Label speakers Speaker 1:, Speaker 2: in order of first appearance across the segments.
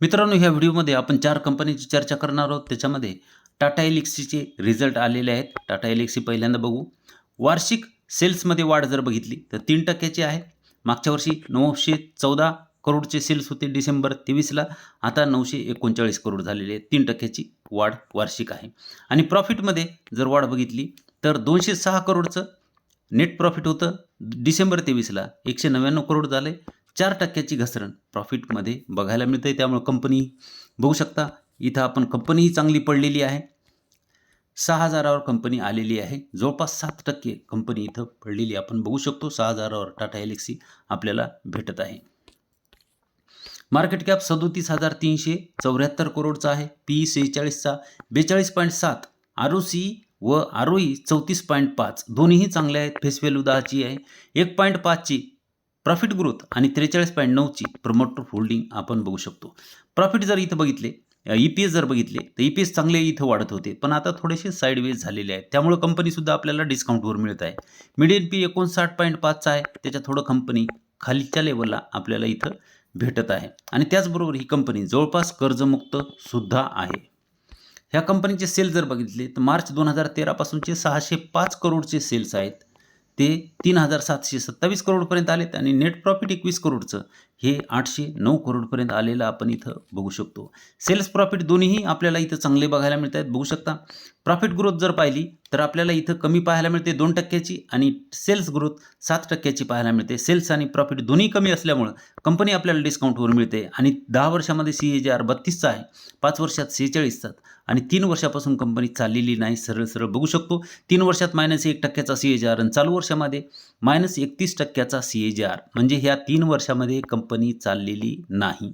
Speaker 1: मित्रांनो ह्या व्हिडिओमध्ये आपण चार कंपनीची चर्चा करणार आहोत. त्याच्यामध्ये टाटा एलिक्सीचे रिझल्ट आलेले आहेत. टाटा एलिक्सी पहिल्यांदा बघू. वार्षिक सेल्समध्ये वाढ जर बघितली तर तीन टक्क्याची आहे. मागच्या वर्षी नऊशे चौदा करोडचे सेल्स होते डिसेंबर तेवीसला. आता नऊशे एकोणचाळीस करोड झालेले आहेत. तीन टक्क्याची वाढ वार्षिक आहे. आणि प्रॉफिटमध्ये जर वाढ बघितली तर दोनशे सहा करोडचं नेट प्रॉफिट होतं. डिसेंबर तेवीसला एकशे नव्याण्णव करोड झाले. चार टक्क्याची घसरण प्रॉफिटमध्ये बघायला मिळते त्यामुळे कंपनी बघू शकता इथं आपण कंपनीही चांगली पडलेली आहे. सहा हजारावर कंपनी आलेली आहे. जवळपास सात टक्के कंपनी इथं पडलेली आपण बघू शकतो सहा हजारावर टाटा एलेक्सी आपल्याला भेटत आहे. मार्केट कॅप सदोतीस हजार तीनशे चौऱ्याहत्तर करोडचा आहे. पी सेहेचाळीसचा बेचाळीस पॉईंट सात आर ओ सी व आर ओ ई चौतीस पॉईंट पाच. दोन्हीही चांगले आहेत. फेस व्हॅल्यू दहाची आहे. एक पॉईंट पाचची प्रॉफिट ग्रोथ आणि त्रेचाळीस पॉईंट नऊची प्रमोटर होल्डिंग आपण बघू शकतो. प्रॉफिट जर इथं बघितले ई पी एस जर बघितले तर ई पी एस चांगले इथं वाढत होते पण आता थोडेसे साईडवेज झालेले आहेत. त्यामुळे कंपनीसुद्धा आपल्याला डिस्काउंटवर मिळत आहे. मिडियन पी एकोणसाठ पॉईंट पाचचा आहे त्याच्या थोडं कंपनी खालीच्या लेवलला आपल्याला इथं भेटत आहे. आणि त्याचबरोबर ही कंपनी जवळपास कर्जमुक्त सुद्धा आहे. ह्या कंपनीचे सेल जर बघितले तर मार्च दोन हजार तेरापासूनचे सहाशे पाच करोडचे सेल्स आहेत. ते तीन हजार सातशे सत्तावीस करोडपर्यंत आलेत आणि नेट प्रॉफिट एकवीस करोडचं. हे आठशे नऊ करोडपर्यंत आलेलं आपण इथं बघू शकतो. सेल्स प्रॉफिट दोन्हीही आपल्याला इथं चांगले बघायला मिळत आहेत बघू शकता. प्रॉफिट ग्रोथ जर पाहिली तर आपल्याला इथं कमी पाहायला मिळते दोन टक्क्याची आणि सेल्स ग्रोथ सात टक्क्याची पाहायला मिळते. सेल्स आणि प्रॉफिट दोन्ही कमी असल्यामुळं कंपनी आपल्याला डिस्काउंटवर मिळते. आणि दहा वर्षामध्ये सी ए जे आर बत्तीसचा आहे पाच वर्षात सेहेचाळीसचा आणि तीन वर्षापासून कंपनी चाललेली नाही सरळ सरळ बघू शकतो. तीन वर्षात मायनस एक टक्क्याचा सी ए जे आर आणि चालू वर्षामध्ये मायनस एकतीस टक्क्याचा सी ए जे आर म्हणजे ह्या तीन वर्षामध्ये कंप कंपनी चाललेली नाही.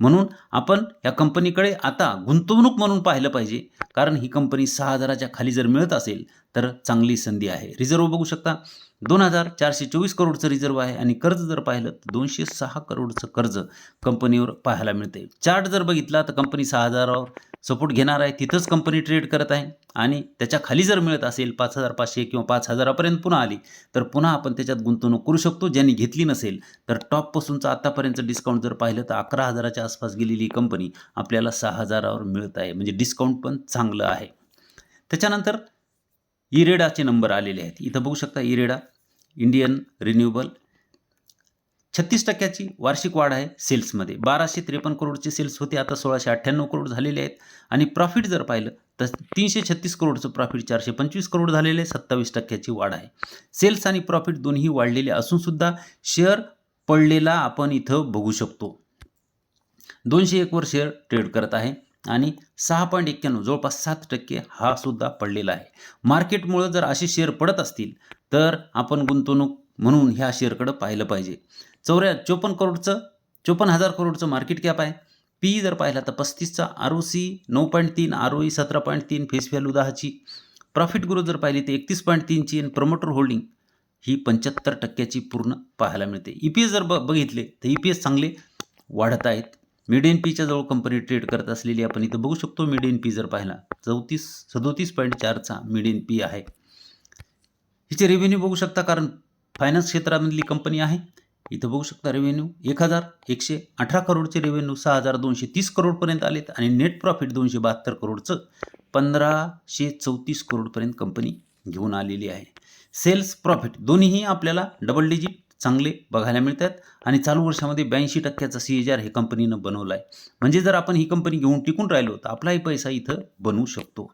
Speaker 1: म्हणून आपण या कंपनीकडे आता गुंतवणूक म्हणून पाहिलं पाहिजे. कारण ही कंपनी सहा हजाराच्या खाली जर मिळत असेल तर चांगली संधी आहे. रिझर्व बघू शकता. दोन हजार चारशे चोवीस करोडचं रिझर्व आहे आणि कर्ज जर पाहिलं तर दोनशे सहा करोडचं कर्ज कंपनीवर पाहायला मिळते. चार्ट जर बघितला तर कंपनी सहा हजारावर सपोर्ट घेणार आहे तिथंच कंपनी ट्रेड करत आहे. आणि त्याच्याखाली जर मिळत असेल पाच हजार पाचशे किंवा पाच हजारापर्यंत पुन्हा आली तर पुन्हा आपण त्याच्यात गुंतवणूक करू शकतो. ज्यांनी घेतली नसेल तर टॉपपासूनचं आत्तापर्यंत डिस्काउंट जर पाहिलं तर अकरा हजाराच्या आसपास गेलेली कंपनी आपल्याला सहा हजारावर मिळत आहे. म्हणजे डिस्काउंट पण चांगलं आहे. त्याच्यानंतर इरेडाचे नंबर आलेले आहेत. इथं बघू शकता इरेडा इंडियन रिन्युएबल छत्तीस टक्क्याची वार्षिक वाढ आहे सेल्समध्ये. बाराशे त्रेपन्न करोडचे सेल्स होते आता सोळाशे अठ्ठ्याण्णव करोड झालेले आहेत. आणि प्रॉफिट जर पाहिलं तर तीनशे छत्तीस करोडचं प्रॉफिट चारशे पंचवीस करोड झालेले आहे सत्तावीस टक्क्याची वाढ आहे. सेल्स आणि प्रॉफिट दोन्ही वाढलेले असूनसुद्धा शेअर पडलेला आपण इथं बघू शकतो. दोनशे एकवर शेअर ट्रेड करत आहे आणि सहा पॉईंट एक्क्याण्णव जवळपास सात टक्के हा सुद्धा पडलेला आहे. मार्केटमुळं जर असे शेअर पडत असतील तर आपण गुंतवणूक म्हणून ह्या शेअरकडं पाहिलं पाहिजे. चौऱ्या चोपन्न करोडचं चोपन्न हजार करोडचं मार्केट कॅप आहे. पी जर पाहिला तर पस्तीसचा आर ओ सी नऊ पॉईंट तीन आर ओ ई सतरा पॉईंट तीन फेस व्हॅल्यू दहाची. प्रॉफिट ग्रोथ जर पाहिली तर एकतीस पॉईंट तीनची आणि प्रमोटर होल्डिंग ही पंच्याहत्तर टक्क्याची पूर्ण पाहायला मिळते. ई पी एस जर ब बघितले तर ई पी एस चांगले वाढत आहेत. मिडियन पीच्या जवळ कंपनी ट्रेड करत असलेली आपण इथं बघू शकतो. मिडियन पी जर पाहिला चौतीस सदोतीस पॉईंट चारचा मिडियन पी आहे. हिचे रेव्हेन्यू बघू शकता कारण फायनान्स क्षेत्रामधली कंपनी आहे. इथं बघू शकता रेव्हेन्यू एक हजार एकशे अठरा करोडचे रेव्हेन्यू सहा हजार दोनशे तीस करोडपर्यंत आलेत आणि नेट प्रॉफिट दोनशे बहात्तर करोडचं पंधराशे चौतीस करोडपर्यंत कंपनी घेऊन आलेली आहे. सेल्स प्रॉफिट दोन्हीही आपल्याला डबल डिजिट चांगले बघायला मिळतात आणि चालू वर्षामध्ये ब्याऐंशी टक्क्याचा सी एच आर हे कंपनीनं बनवला आहे म्हणजे जर आपण ही कंपनी घेऊन टिकून राहिलो तर आपलाही पैसा इथं बनवू शकतो.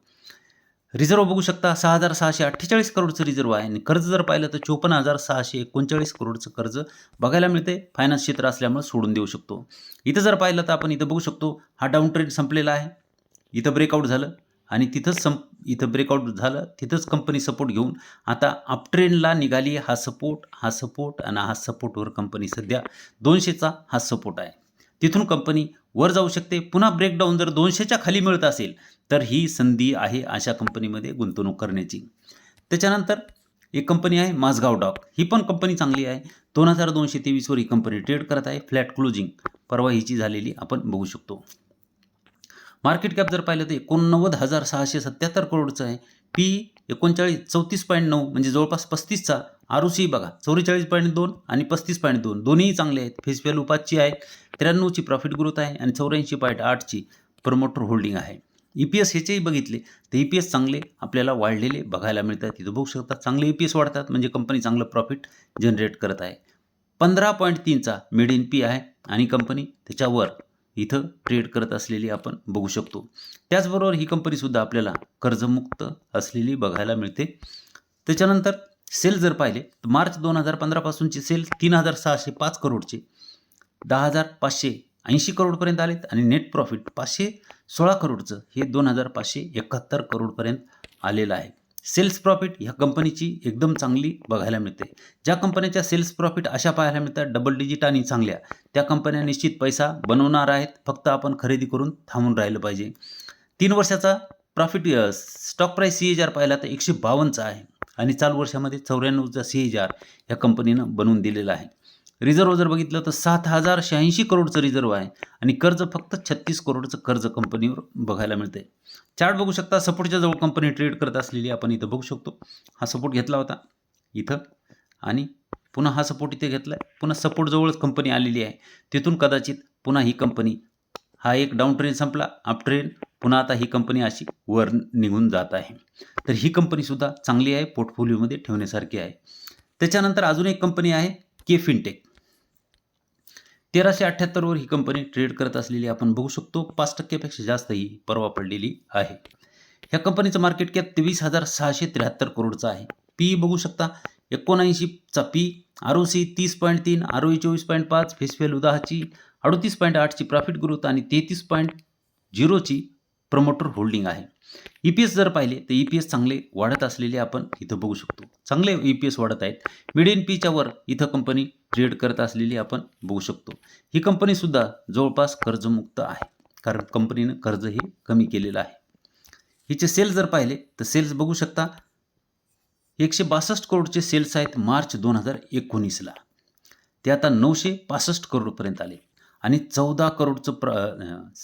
Speaker 1: रिझर्व बघू शकता सहा हजार सहाशे अठ्ठेचाळीस करोडचं रिझर्व आहे. आणि कर्ज जर पाहिलं तर चोपन्न हजार सहाशे एकोणचाळीस करोडचं कर्ज बघायला मिळते फायनान्स क्षेत्र असल्यामुळे सोडून देऊ शकतो. इथं जर पाहिलं तर आपण इथं बघू शकतो हा डाऊन ट्रेंड संपलेला आहे. इथं ब्रेकआउट झालं आणि तिथंच संप इथं ब्रेकआउट झालं तिथंच कंपनी सपोर्ट घेऊन आता अपट्रेंडला निघाली हा सपोर्ट हा सपोर्ट आणि हा सपोर्टवर कंपनी सध्या दोनशेचा हा सपोर्ट आहे. तिथून कंपनी वर जाऊ शकते. पुन्हा ब्रेकडाऊन जर दोनशेच्या खाली मिळत असेल तर ही संधी आहे अशा कंपनीमध्ये गुंतवणूक करण्याची. त्याच्यानंतर एक कंपनी आहे माझगाव डॉक. ही पण कंपनी चांगली आहे. दोन हजार दोनशे तेवीसवर ही कंपनी ट्रेड करत आहे. Flat closing. परवा हिची झालेली आपण बघू शकतो. मार्केट कॅप जर पाहिलं तर एकोणनव्वद हजार सहाशे सत्याहत्तर करोडचं आहे. पी एकोणचाळीस चौतीस पॉईंट नऊ म्हणजे जवळपास पस्तीसचा आर ओ सी बघा. चौवेचाळीस पॉईंट दोन आणि पस्तीस पॉईंट दोन. दोन्हीही चांगले आहेत. फेस व्हॅल्यू पाचची आहे. त्र्याण्णवची प्रॉफिट ग्रोथ आहे आणि चौऱ्याऐंशी पॉईंट आठची प्रमोटर होल्डिंग आहे. ई पी एस ह्याचेही बघितले. तर ई पी एस चांगले आपल्याला वाढलेले बघायला मिळतात. तिथं बघू शकतात चांगले ई पी एस वाढतात. म्हणजे कंपनी चांगलं प्रॉफिट जनरेट करत आहे. पंधरा पॉईंट तीनचा मिड इन पी आहे आणि कंपनी त्याच्यावर इथं ट्रेड करत असलेली आपण बघू शकतो. त्याचबरोबर ही कंपनीसुद्धा आपल्याला कर्जमुक्त असलेली बघायला मिळते. त्याच्यानंतर सेल जर पाहिले तर मार्च दोन हजार पंधरापासूनची सेल तीन हजार सहाशे पाच करोडचे दहा हजार पाचशे ऐंशी करोडपर्यंत आलेत आणि नेट प्रॉफिट पाचशे सोळा करोडचं हे दोन हजार पाचशे एकाहत्तर करोडपर्यंत आलेलं आहे. सेल्स प्रॉफिट ह्या कंपनीची एकदम चांगली बघायला मिळते. ज्या कंपन्याच्या सेल्स प्रॉफिट अशा पाहायला मिळतात डबल डिजिट आणि चांगल्या त्या कंपन्या निश्चित पैसा बनवणार आहेत फक्त आपण खरेदी करून थांबून राहिलं पाहिजे. तीन वर्षाचा profit stock price C H R पाहिला तर एकशे बावन्नचा आहे. आणि चालू वर्षामध्ये चौऱ्याण्णवचा सी एच आर या कंपनीनं बनवून दिलेला आहे. रिझर्व जर बघितलं तर सात हजार शहाऐंशी करोडचं रिझर्व आहे आणि कर्ज फक्त छत्तीस करोडचं कर्ज कंपनीवर बघायला मिळते चार्ट बघू शकता सपोर्टच्या जवळ कंपनी ट्रेड करत असलेली आपण इथं बघू शकतो. हा सपोर्ट घेतला होता इथं आणि पुन्हा हा सपोर्ट इथे घेतला आहे पुन्हा सपोर्टजवळच कंपनी आलेली आहे. तिथून कदाचित पुन्हा ही कंपनी हा एक डाऊन ट्रेन संपला अप ट्रेन पुन्हा आता ही कंपनी अशी वर निघून जात आहे. तर ही कंपनीसुद्धा चांगली आहे पोर्टफोलिओमध्ये ठेवण्यासारखी आहे. त्याच्यानंतर अजून एक कंपनी आहे के फिनटेक तेराशे अठ्ठ्याहत्तरवर ही कंपनी ट्रेड करत असलेली आपण बघू शकतो पाच टक्क्यापेक्षा जास्त ही परवा पडलेली आहे. ह्या कंपनीचं मार्केट कॅप तेवीस हजार सहाशे त्र्याहत्तर करोडचा आहे. पी बघू शकता एकोणऐंशीचा पी आर ओ सी तीस पॉईंट तीन आर ओ ई चोवीस पॉईंट पाच फेस व्हॅल्यू दहाची अडतीस पॉईंट आठची प्रॉफिट ग्रोथ आणि तेहतीस पॉईंट झिरोची प्रमोटर होल्डिंग आहे. ई पी एस जर पाहिले तर ई पी एस चांगले वाढत असलेले आपण इथं बघू शकतो. चांगले ई पी एस वाढत आहेत. मिडियन पीच्या वर इथं कंपनी ट्रेड करत असलेली आपण बघू शकतो. ही कंपनीसुद्धा जवळपास कर्जमुक्त आहे. कारण कंपनीनं कर्ज हे कमी केलेलं आहे. हिचे सेल्स जर पाहिले तर सेल्स बघू शकता एकशे बासष्ट करोडचे सेल्स आहेत मार्च दोन हजार एकोणीसला. ते आता नऊशे पासष्ट करोडपर्यंत आले. आणि चौदा करोडचं प्र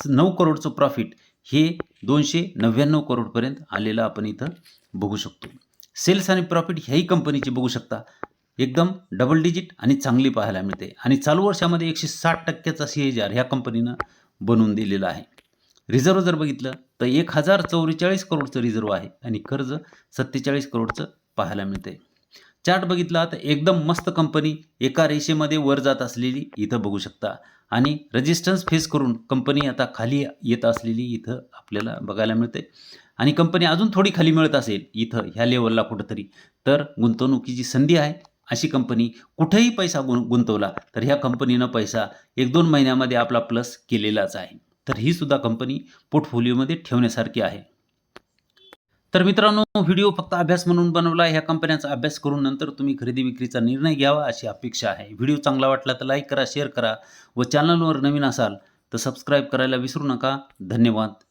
Speaker 1: नऊ करोडचं प्रॉफिट हे दोनशे नव्याण्णव करोडपर्यंत आलेलं आपण इथं बघू शकतो. सेल्स आणि प्रॉफिट ह्याही कंपनीची बघू शकता. एकदम डबल डिजिट आणि चांगली पाहायला मिळते. आणि चालू वर्षामध्ये एकशे साठ टक्क्याचा सी एच आर ह्या कंपनीनं बनवून दिलेला आहे. रिझर्व जर बघितलं तर एक हजार चौवेचाळीस करोडचं रिझर्व आहे आणि कर्ज सत्तेचाळीस करोडचं पाहायला मिळते चार्ट बघितला तर एकदम मस्त कंपनी एका रेषेमध्ये वर जात असलेली इथं बघू शकता. आणि रेजिस्टन्स फेस करून कंपनी आता खाली येत असलेली इथं आपल्याला बघायला मिळते आणि कंपनी अजून थोडी खाली मिळत असेल इथं ह्या लेवलला कुठंतरी. तर गुंतवणुकीची संधी आहे. अशी कंपनी कुठेही पैसा गुं गुंतवला तर ह्या कंपनीनं पैसा एक दोन महिन्यामध्ये आपला प्लस केलेलाच आहे. तर ही सुद्धा कंपनी पोर्टफोलिओमध्ये ठेवण्यासारखी आहे. तर मित्रांनो व्हिडिओ फक्त अभ्यास म्हणून बनवला ह्या कंपन्यांचा अभ्यास करून नंतर तुम्ही खरेदी विक्रीचा निर्णय घ्यावा अशी अपेक्षा आहे. व्हिडिओ चांगला वाटला तर लाईक करा शेअर करा व चॅनलवर नवीन असाल तर सबस्क्राईब करायला विसरू नका. धन्यवाद.